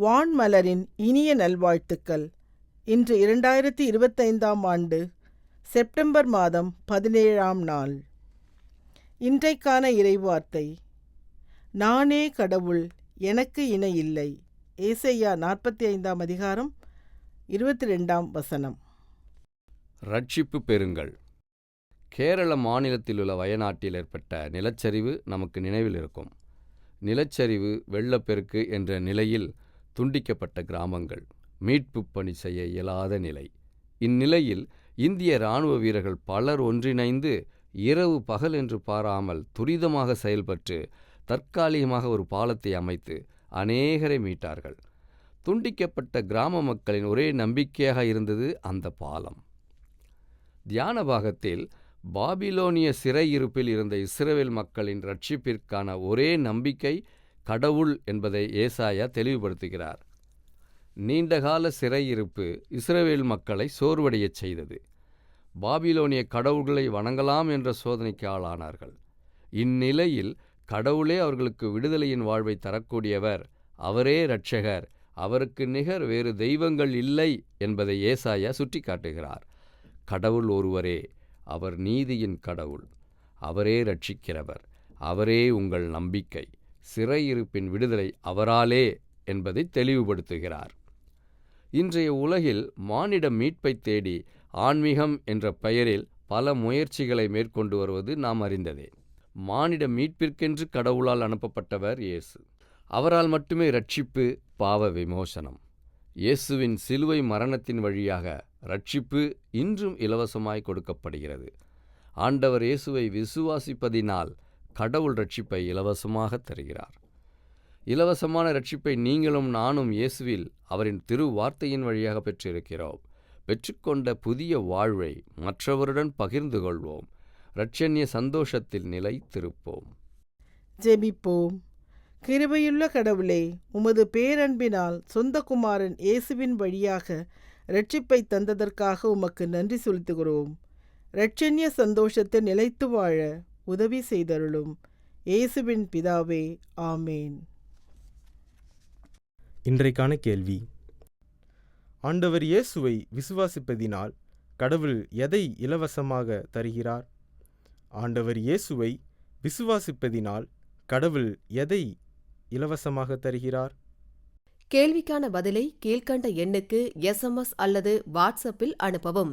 வான்மலரின் இனிய நல்வாழ்த்துக்கள். இன்று இரண்டாயிரத்தி இருபத்தைந்தாம் ஆண்டு செப்டம்பர் மாதம் பதினேழாம் நாள். இன்றைக்கான இறைவார்த்தை. நானே கடவுள் எனக்கு இணை இல்லை. ஏசையா நாற்பத்தி ஐந்தாம் அதிகாரம் இருபத்தி ரெண்டாம் வசனம். ரட்சிப்பு பெறுங்கள். கேரள மாநிலத்திலுள்ள வயநாட்டில் ஏற்பட்ட நிலச்சரிவு நமக்கு நினைவில் இருக்கும். நிலச்சரிவு வெள்ளப்பெருக்கு என்ற நிலையில் துண்டிக்கப்பட்ட கிராமங்கள் மீட்புப் பணி செய்ய இயலாத நிலை. இந்நிலையில் இந்திய இராணுவ வீரர்கள் பலர் ஒன்றிணைந்து இரவு பகல் என்று பாராமல் துரிதமாக செயல்பட்டு தற்காலிகமாக ஒரு பாலத்தை அமைத்து அநேகரை மீட்டார்கள். துண்டிக்கப்பட்ட கிராம மக்களின் ஒரே நம்பிக்கையாக இருந்தது அந்த பாலம். தியான பாகத்தில் பாபிலோனிய சிறையிருப்பில் இருந்த இஸ்ரேல் மக்களின் ரட்சிப்பிற்கான ஒரே நம்பிக்கை கடவுள் என்பதை ஏசாயா தெளிவுபடுத்துகிறார். நீண்டகால சிறையிருப்பு இஸ்ரேல் மக்களை சோர்வடையச் செய்தது. பாபிலோனிய கடவுள்களை வணங்கலாம் என்ற சோதனைக்கு ஆளானார்கள். இந்நிலையில் கடவுளே அவர்களுக்கு விடுதலையின் வாழ்வை தரக்கூடியவர் அவரே இரட்சகர் அவருக்கு நிகர் வேறு தெய்வங்கள் இல்லை என்பதை ஏசாயா சுட்டிக்காட்டுகிறார். கடவுள் ஒருவரே அவர் நீதியின் கடவுள் அவரே ரட்சிக்கிறவர் அவரே உங்கள் நம்பிக்கை. சிறையிருப்பின் விடுதலை அவராலே என்பதை தெளிவுபடுத்துகிறார். இன்றைய உலகில் மானிட மீட்பைத் தேடி ஆன்மீகம் என்ற பெயரில் பல முயற்சிகளை மேற்கொண்டு வருவது நாம் அறிந்ததே. மானிட மீட்பிற்கென்று கடவுளால் அனுப்பப்பட்டவர் இயேசு. அவரால் மட்டுமே ரட்சிப்பு பாவ விமோசனம். இயேசுவின் சிலுவை மரணத்தின் வழியாக ரட்சிப்பு இன்றும் இலவசமாய் கொடுக்கப்படுகிறது. ஆண்டவர் இயேசுவை விசுவாசிப்பதினால் கடவுள் ரட்சிப்பை இலவசமாக தருகிறார். இலவசமான ரட்சிப்பை நீங்களும் நானும் இயேசுவில் அவரின் திரு வார்த்தையின் வழியாக பெற்றிருக்கிறோம். பெற்றுக்கொண்ட புதிய வாழ்வை மற்றவருடன் பகிர்ந்து கொள்வோம். இரட்சண்ய சந்தோஷத்தில் நிலைத்திருப்போம். ஜெபிப்போம். கிருபையுள்ள கடவுளே உமது பேரன்பினால் சொந்த குமாரன் இயேசுவின் வழியாக ரட்சிப்பை தந்ததற்காக உமக்கு நன்றி செலுத்துகிறோம். ரட்சண்ய சந்தோஷத்தை நிலைத்து வாழ உதவி செய்தருளும் இயேசுவின் பிதாவே ஆமேன். இன்றைக்கான கேள்வி. ஆண்டவர் இயேசுவை விசுவாசிப்பதினால் கடவுள் எதை இலவசமாக தருகிறார்? ஆண்டவர் இயேசுவை விசுவாசிப்பதினால் கடவுள் எதை இலவசமாக தருகிறார்? கேள்விக்கான பதிலை கீழ்க்கண்ட எண்ணுக்கு எஸ்எம்எஸ் அல்லது வாட்ஸ்அப்பில் அனுப்பவும்.